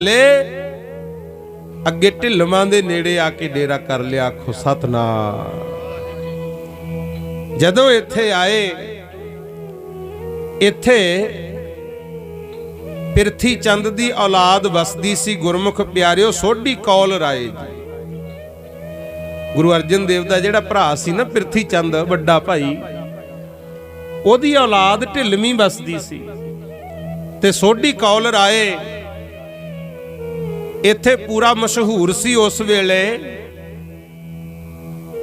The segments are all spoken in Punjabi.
ਲੈ। ਅੱਗੇ ਢਿੱਲਵਾਂ ਦੇ ਨੇੜੇ ਆ ਕੇ ਡੇਰਾ ਕਰ ਲਿਆ, ਆਖੋ, ਸਤਨਾਮ। ਜਦੋਂ ਇੱਥੇ ਆਏ, ਇੱਥੇ ਪਿਰਥੀ ਚੰਦ ਦੀ ਔਲਾਦ ਵਸਦੀ ਸੀ ਗੁਰਮੁਖ ਪਿਆਰਿਓ, ਸੋਢੀ ਕੌਲ ਰਾਏ ਜੀ। ਗੁਰੂ ਅਰਜਨ ਦੇਵ ਦਾ ਜਿਹੜਾ ਭਰਾ ਸੀ ਨਾ ਪਿਰਥੀ ਚੰਦ ਵੱਡਾ ਭਾਈ, ਉਹਦੀ ਔਲਾਦ ਢਿੱਲਵੀਂ ਵਸਦੀ ਸੀ। ਤੇ ਸੋਢੀ ਕੌਲ ਰਾਏ ਇੱਥੇ ਪੂਰਾ ਮਸ਼ਹੂਰ ਸੀ ਉਸ ਵੇਲੇ।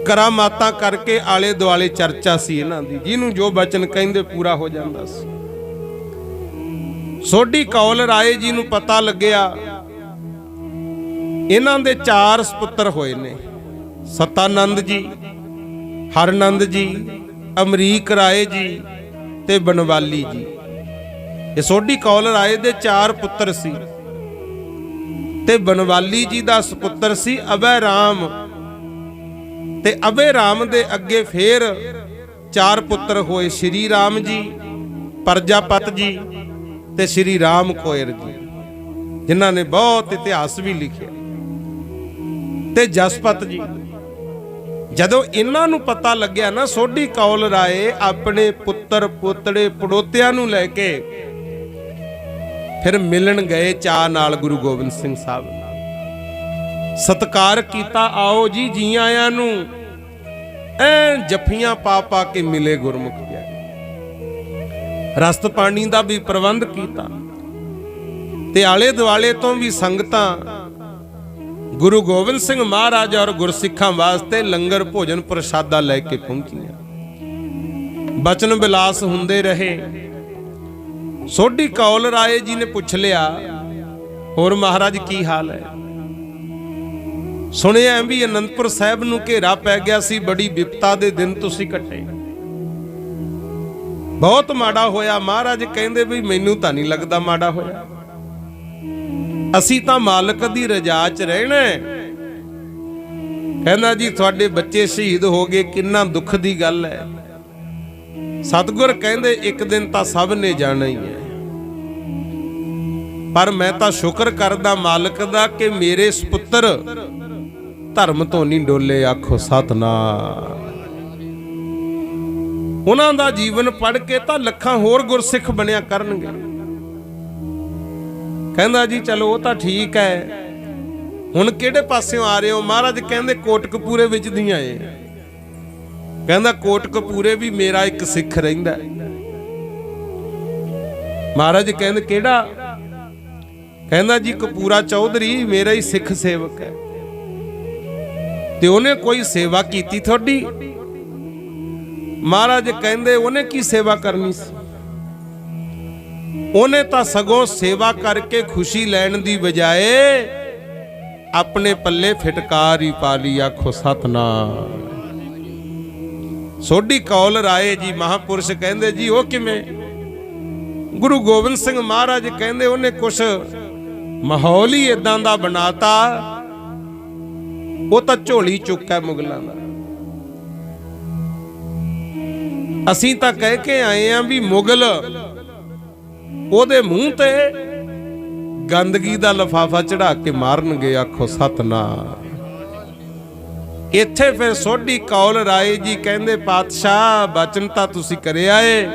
ਕਰਾਮਾਤਾਂ ਕਰਕੇ ਆਲੇ ਦੁਆਲੇ ਚਰਚਾ ਸੀ ਇਹਨਾਂ ਦੀ, ਜਿਹਨੂੰ ਜੋ ਬਚਨ ਕਹਿੰਦੇ ਪੂਰਾ ਹੋ ਜਾਂਦਾ ਸੀ। ਸੋਢੀ ਕੌਲ ਰਾਏ ਜੀ ਨੂੰ ਪਤਾ ਲੱਗਿਆ, ਇਹਨਾਂ ਦੇ ਚਾਰ ਸੁਪੁੱਤਰ ਹੋਏ ਨੇ। ਸਤਾਨੰਦ ਜੀ, ਹਰਨੰਦ ਜੀ, ਅਮਰੀਕ ਰਾਏ ਜੀ ਤੇ ਬਨਵਾਲੀ ਜੀ। ਇਹ ਸੋਢੀ ਕੌਲ ਰਾਏ ਦੇ ਚਾਰ ਪੁੱਤਰ ਸੀ। ਤੇ ਬਨਵਾਲੀ ਜੀ ਦਾ ਸੁਪੁੱਤਰ ਸੀ ਅਬੈ ਰਾਮ ਤੇ ਅਬੇ ਰਾਮ ਦੇ ਅੱਗੇ ਫੇਰ ਚਾਰ ਪੁੱਤਰ ਹੋਏ ਸ਼੍ਰੀ ਰਾਮ ਜੀ, ਪਰਜਾਪਤ ਜੀ ਤੇ ਸ਼੍ਰੀ ਰਾਮ ਕੋਇਰ ਜੀ, ਜਿਨ੍ਹਾਂ ਨੇ ਬਹੁਤ ਇਤਿਹਾਸ ਵੀ ਲਿਖਿਆ। ਤੇ ਜਸਪਤ ਜੀ, ਜਦੋਂ ਇਹਨਾਂ ਨੂੰ ਪਤਾ ਲੱਗਿਆ ਨਾ, ਸੋਢੀ ਕੌਲ ਰਾਏ ਆਪਣੇ ਪੁੱਤਰ, ਪੋਤੜੇ, ਪੜੋਤਿਆਂ ਨੂੰ ਲੈ ਕੇ ਫਿਰ ਮਿਲਣ ਗਏ ਚਾਹ ਨਾਲ ਗੁਰੂ ਗੋਬਿੰਦ ਸਿੰਘ ਸਾਹਿਬ ਨਾਲ। ਸਤਕਾਰ ਕੀਤਾ, ਆਓ ਜੀ ਜੀ ਆਇਆਂ ਨੂੰ। ਐ ਜੱਫੀਆਂ ਪਾ ਪਾ ਕੇ ਮਿਲੇ ਗੁਰਮੁਖ ਪਿਆਰੇ ਰਸਤ ਪਾਣੀ ਦਾ ਵੀ ਪ੍ਰਬੰਧ ਕੀਤਾ। ਤੇ ਆਲੇ ਦੁਆਲੇ ਤੋਂ ਵੀ ਸੰਗਤਾਂ। ਗੁਰੂ ਗੋਬਿੰਦ ਸਿੰਘ ਮਹਾਰਾਜ ਔਰ ਗੁਰਸਿੱਖਾਂ ਵਾਸਤੇ ਲੰਗਰ ਭੋਜਨ ਪ੍ਰਸ਼ਾਦਾ ਲੈ ਕੇ ਪਹੁੰਚੀਆਂ। ਬਚਨ ਵਿਲਾਸ ਹੁੰਦੇ ਰਹੇ। ਸੋਢੀ ਕੌਲ ਰਾਏ ਜੀ ਨੇ ਪੁੱਛ ਲਿਆ, ਹੋਰ ਮਹਾਰਾਜ ਕੀ ਹਾਲ ਹੈ? ਸੁਣਿਆ ਵੀ ਅਨੰਦਪੁਰ ਸਾਹਿਬ ਨੂੰ ਘੇਰਾ ਪੈ ਗਿਆ ਸੀ, ਬੜੀ ਵਿਪਤਾ ਦੇ ਦਿਨ ਤੁਸੀਂ ਕੱਟੇ। ਬਹੁਤ ਮਾੜਾ ਹੋਇਆ, ਮਹਾਰਾਜ ਕਹਿੰਦੇ ਵੀ ਮੈਨੂੰ ਤਾਂ ਨਹੀਂ ਲੱਗਦਾ ਮਾੜਾ ਹੋਇਆ। ਅਸੀਂ ਤਾਂ ਮਾਲਕ ਦੀ ਰਜਾ 'ਚ ਰਹਿਣਾ ਕਹਿੰਦਾ ਜੀ, ਤੁਹਾਡੇ ਬੱਚੇ ਸ਼ਹੀਦ ਹੋ ਗਏ, ਕਿੰਨਾ ਦੁੱਖ ਦੀ ਗੱਲ ਹੈ। ਸਤਿਗੁਰ ਕਹਿੰਦੇ, ਇੱਕ ਦਿਨ ਤਾਂ ਸਭ ਨੇ ਜਾਣਾ ਹੀ ਹੈ। ਪਰ ਮੈਂ ਤਾਂ ਸ਼ੁਕਰ ਕਰਦਾ ਮਾਲਕ ਦਾ ਕਿ ਮੇਰੇ ਸੁਪੁੱਤਰ ਧਰਮ ਤੋਂ ਨਹੀਂ ਡੋਲੇ, ਆਖੋ ਸਤਨਾਮ। ਉਹਨਾਂ ਦਾ ਜੀਵਨ ਪੜ ਕੇ ਤਾਂ ਲੱਖਾਂ ਹੋਰ ਗੁਰਸਿੱਖ ਬਣਿਆ ਕਰਨਗੇ। ਕਹਿੰਦਾ ਜੀ, ਚਲੋ, ਉਹ ਤਾਂ ਠੀਕ ਹੈ। ਹੁਣ ਕਿਹੜੇ ਪਾਸਿਓਂ ਆ ਰਹੇ ਹੋ? ਮਹਾਰਾਜ ਕਹਿੰਦੇ ਕੋਟਕਪੂਰੇ ਵਿੱਚ ਦੀਆਂ ਏ। ਕਹਿੰਦਾ ਕੋਟ ਕੋਟਕਪੂਰੇ ਵੀ ਮੇਰਾ ਇੱਕ ਸਿੱਖ ਰਹਿੰਦਾ ਮਹਾਰਾਜ ਕਹਿੰਦੇ, ਕਿਹੜਾ? ਕਹਿੰਦਾ ਜੀ, ਕਪੂਰਾ ਚੌਧਰੀ ਮੇਰਾ ਹੀ ਸਿੱਖ ਸੇਵਕ ਹੈ। ਤੇ ਉਹਨੇ ਕੋਈ ਸੇਵਾ ਕੀਤੀ ਤੁਹਾਡੀ ਮਹਾਰਾਜ ਕਹਿੰਦੇ, ਉਹਨੇ ਕੀ ਸੇਵਾ ਕਰਨੀ ਸੀ? ਉਹਨੇ ਤਾਂ ਸਗੋਂ ਸੇਵਾ ਕਰਕੇ ਖੁਸ਼ੀ ਲੈਣ ਦੀ ਬਜਾਏ ਆਪਣੇ ਪੱਲੇ ਫਟਕਾਰ ਹੀ ਪਾ ਲਈ, ਆਖੋ, ਸਤਨਾਮ। ਸੋਢੀ ਕੌਲ ਰਾਏ ਜੀ ਮਹਾਪੁਰਸ਼ ਕਹਿੰਦੇ ਜੀ, ਉਹ ਕਿਵੇਂ? ਗੁਰੂ ਗੋਬਿੰਦ ਸਿੰਘ ਮਹਾਰਾਜ ਕਹਿੰਦੇ, ਉਹਨੇ ਕੁਛ ਮਾਹੌਲ ਹੀ ਇਦਾਂ ਦਾ ਬਣਾਤਾ। ਉਹ ਤਾਂ ਝੋਲੀ ਚੁੱਕਾ ਮੁਗਲਾਂ ਦਾ। ਅਸੀਂ ਤਾਂ ਕਹਿ ਕੇ ਆਏ ਆਂ ਵੀ ਮੁਗਲ ਉਹਦੇ ਮੂੰਹ ਤੇ ਗੰਦਗੀ ਦਾ ਲਫਾਫਾ ਚੜਾ ਕੇ ਮਾਰਨਗੇ, ਆਖੋ ਸਤਨਾਮ। ਇੱਥੇ ਫਿਰ ਸੋਢੀ ਕੌਲ ਰਾਏ ਜੀ ਕਹਿੰਦੇ, ਪਾਤਸ਼ਾਹ, ਬਚਨ ਤਾਂ ਤੁਸੀਂ ਕਰਿਆ ਏ,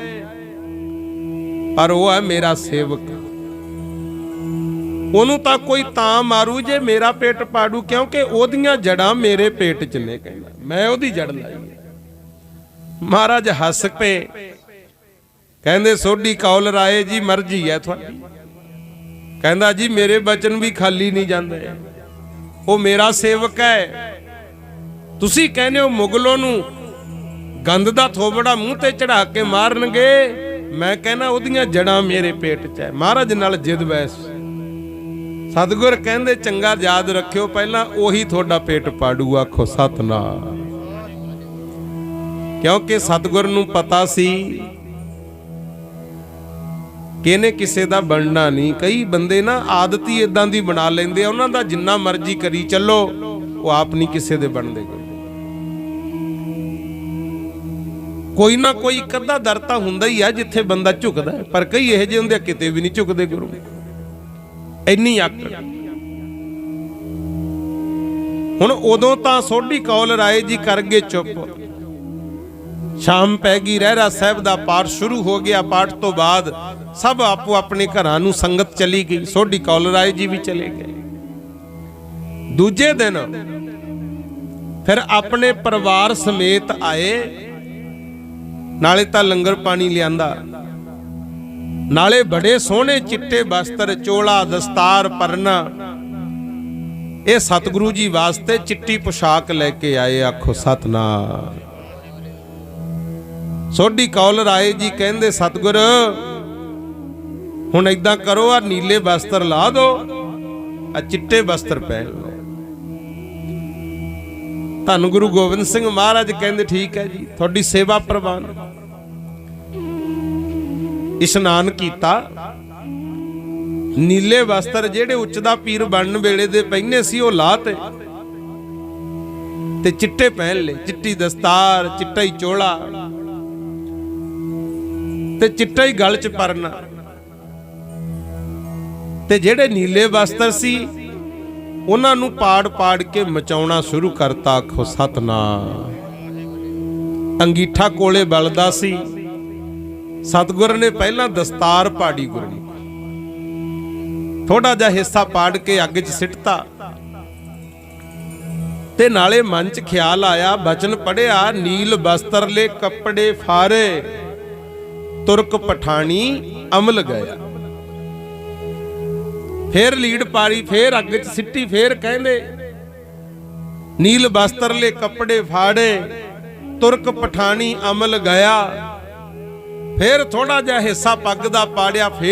ਪਰ ਉਹ ਹੈ ਮੇਰਾ ਸੇਵਕ। ਉਹਨੂੰ ਤਾਂ ਕੋਈ ਤਾਂ ਮਾਰੂ ਜੇ ਮੇਰਾ ਪੇਟ ਪਾੜੂ, ਕਿਉਂਕਿ ਉਹਦੀਆਂ ਜੜਾਂ ਮੇਰੇ ਪੇਟ 'ਚ ਨੇ ਕਹਿੰਦਾ। ਮੈਂ ਉਹਦੀ ਜੜ ਲਾਈ ਮਹਾਰਾਜ ਹੱਸ ਪਏ। ਕਹਿੰਦੇ, ਸੋਢੀ ਕੌਲ ਰਾਏ ਜੀ, ਮਰਜ਼ੀ ਹੈ ਤੁਹਾਡੀ। ਕਹਿੰਦਾ, ਜੀ, ਮੇਰੇ ਬਚਨ ਵੀ ਖਾਲੀ ਨਹੀਂ ਜਾਂਦੇ। ਉਹ ਮੇਰਾ ਸੇਵਕ ਹੈ। ਤੁਸੀਂ ਕਹਿੰਦੇ ਹੋ ਮੁਗਲੋਂ ਨੂੰ ਗੰਦ ਦਾ ਥੋਬੜਾ ਮੂੰਹ ਤੇ ਚੜਾ ਕੇ ਮਾਰਨਗੇ। ਮੈਂ ਕਹਿੰਦਾ ਉਹਦੀਆਂ ਜੜਾਂ ਮੇਰੇ ਪੇਟ 'ਚ ਹੈ। ਮਹਾਰਾਜ ਨਾਲ ਜਿੱਦ ਵੈਸ ਸਤਿਗੁਰ ਕਹਿੰਦੇ, ਚੰਗਾ ਯਾਦ ਰੱਖਿਓ, ਪਹਿਲਾਂ ਉਹੀ ਤੁਹਾਡਾ ਪੇਟ ਪਾੜੂ ਆਖੋ ਸਤਨਾਮ। ਕਿਉਂਕਿ ਸਤਿਗੁਰ ਨੂੰ ਪਤਾ ਸੀ ਕਿ ਇਹਨੇ ਕਿਸੇ ਦਾ ਬਣਨਾ ਨਹੀਂ। ਕਈ ਬੰਦੇ ਨਾ ਆਦਤ ਹੀ ਇਦਾਂ ਦੀ ਬਣਾ ਲੈਂਦੇ ਆ, ਉਹਨਾਂ ਦਾ ਜਿੰਨਾ ਮਰਜ਼ੀ ਕਰੀ ਚੱਲੋ, ਉਹ ਆਪ ਨਹੀਂ ਕਿਸੇ ਦੇ ਬਣਦੇ। ਕੋਈ ਨਾ ਕੋਈ ਇੱਕ ਅੱਧਾ ਦਰ ਤਾਂ ਹੁੰਦਾ ਹੀ ਆ ਜਿੱਥੇ ਬੰਦਾ ਝੁਕਦਾ ਪਰ ਕਈ ਇਹੋ ਜਿਹੇ ਹੁੰਦੇ ਕਿਤੇ ਵੀ ਨਹੀਂ ਝੁਕਦੇ ਗੁਰੂ। ਇੰਨੀ ਆਕੜ ਹੁਣ ਉਦੋਂ ਤਾਂ ਸੋਢੀ ਕੌਲ ਰਾਏ ਜੀ ਕਰ ਗਏ ਚੁੱਪ। ਸ਼ਾਮ ਪੈ ਗਈ, ਰਹਿਰਾ ਸਾਹਿਬ ਦਾ ਪਾਠ ਸ਼ੁਰੂ ਹੋ ਗਿਆ। ਪਾਠ ਤੋਂ ਬਾਅਦ ਸਭ ਆਪੋ ਆਪਣੇ ਘਰਾਂ ਨੂੰ ਸੰਗਤ ਚਲੀ ਗਈ। ਸੋਢੀ ਕੌਲ ਰਾਏ ਜੀ ਵੀ ਚਲੇ ਗਏ। ਦੂਜੇ ਦਿਨ ਫਿਰ ਆਪਣੇ ਪਰਿਵਾਰ ਸਮੇਤ ਆਏ। ਨਾਲੇ ਤਾਂ ਲੰਗਰ ਪਾਣੀ ਲਿਆਂਦਾ। ਨਾਲੇ ਬੜੇ ਸੋਹਣੇ ਚਿੱਟੇ ਬਸਤਰ, ਚੋਲਾ, ਦਸਤਾਰ, ਪਰਨਾ। ਇਹ ਸਤਿਗੁਰੂ ਜੀ ਵਾਸਤੇ ਚਿੱਟੀ ਪੁਸ਼ਾਕ ਲੈ ਕੇ ਆਏ, ਆਖੋ ਸਤਨਾਮ। ਸੋਢੀ ਕੌਲ ਰਾਏ ਜੀ ਕਹਿੰਦੇ, ਸਤਿਗੁਰ, ਹੁਣ ਇਦਾਂ ਕਰੋ ਆ ਨੀਲੇ ਬਸਤਰ ਲਾ ਦੋ ਆ ਚਿੱਟੇ ਬਸਤਰ ਪਹਿਨ ਲਓ। ਧੰਨ ਗੁਰੂ ਗੋਬਿੰਦ ਸਿੰਘ ਮਹਾਰਾਜ ਕਹਿੰਦੇ ਠੀਕ ਹੈ ਜੀ, ਤੁਹਾਡੀ ਸੇਵਾ ਪ੍ਰਵਾਨ। ਇਸ਼ਨਾਨ ਕੀਤਾ। ਨੀਲੇ ਵਸਤਰ ਜਿਹੜੇ ਉੱਚ ਦਾ ਪੀਰ ਬਣਨ ਵੇਲੇ ਦੇ ਪਹਿਨੇ ਸੀ, ਉਹ ਲਾਤੇ ਤੇ ਚਿੱਟੇ ਪਹਿਨ ਲਏ, ਚਿੱਟੀ ਦਸਤਾਰ, ਚਿੱਟਾ ਹੀ ਚੋਲਾ। ਤੇ ਚਿੱਟਾ ਹੀ ਗਲ 'ਚ ਪਰਨਾ। ਤੇ ਜਿਹੜੇ ਨੀਲੇ ਵਸਤਰ ਸੀ ਉਹਨਾਂ ਨੂੰ ਪਾੜ ਪਾੜ ਕੇ ਮਚਾਉਣਾ ਸ਼ੁਰੂ ਕਰਤਾ ਆਖੋ ਸਤਨਾਮ। ਅੰਗੀਠਾ ਕੋਲੇ ਬਲਦਾ ਸੀ। ਸਤਗੁਰ ਨੇ ਪਹਿਲਾਂ ਦਸਤਾਰ ਪਾੜੀ ਗੁਰੂ ਥੋੜਾ ਜਿਹਾ ਹਿੱਸਾ ਪਾੜ ਕੇ ਅੱਗ 'ਚ ਸਿੱਟਤਾ। ਤੇ ਨਾਲੇ ਮਨ 'ਚ ਖਿਆਲ ਆਇਆ, ਬਚਨ ਪੜਿਆ ਨੀਲ ਬਸਤਰ ਲੈ ਕੱਪੜੇ ਫਾਰੇ। ਤੁਰਕ ਪਠਾਣੀ ਅਮਲ ਗਿਆ। ਫੇਰ ਲੀਡ ਪਾਰੀ, ਫੇਰ ਅੱਗ 'ਚ ਸਿੱਟੀ, ਫੇਰ ਕਹਿੰਦੇ, ਨੀਲ ਬਸਤਰ ਲੈ ਕੱਪੜੇ ਫਾੜੇ, ਤੁਰਕ ਪਠਾਣੀ ਅਮਲ ਗਿਆ, ਫੇਰ ਥੋੜਾ ਜਿਹਾ ਹਿੱਸਾ ਪੱਗ ਦਾ ਪਾੜਿਆ, ਫੇਰ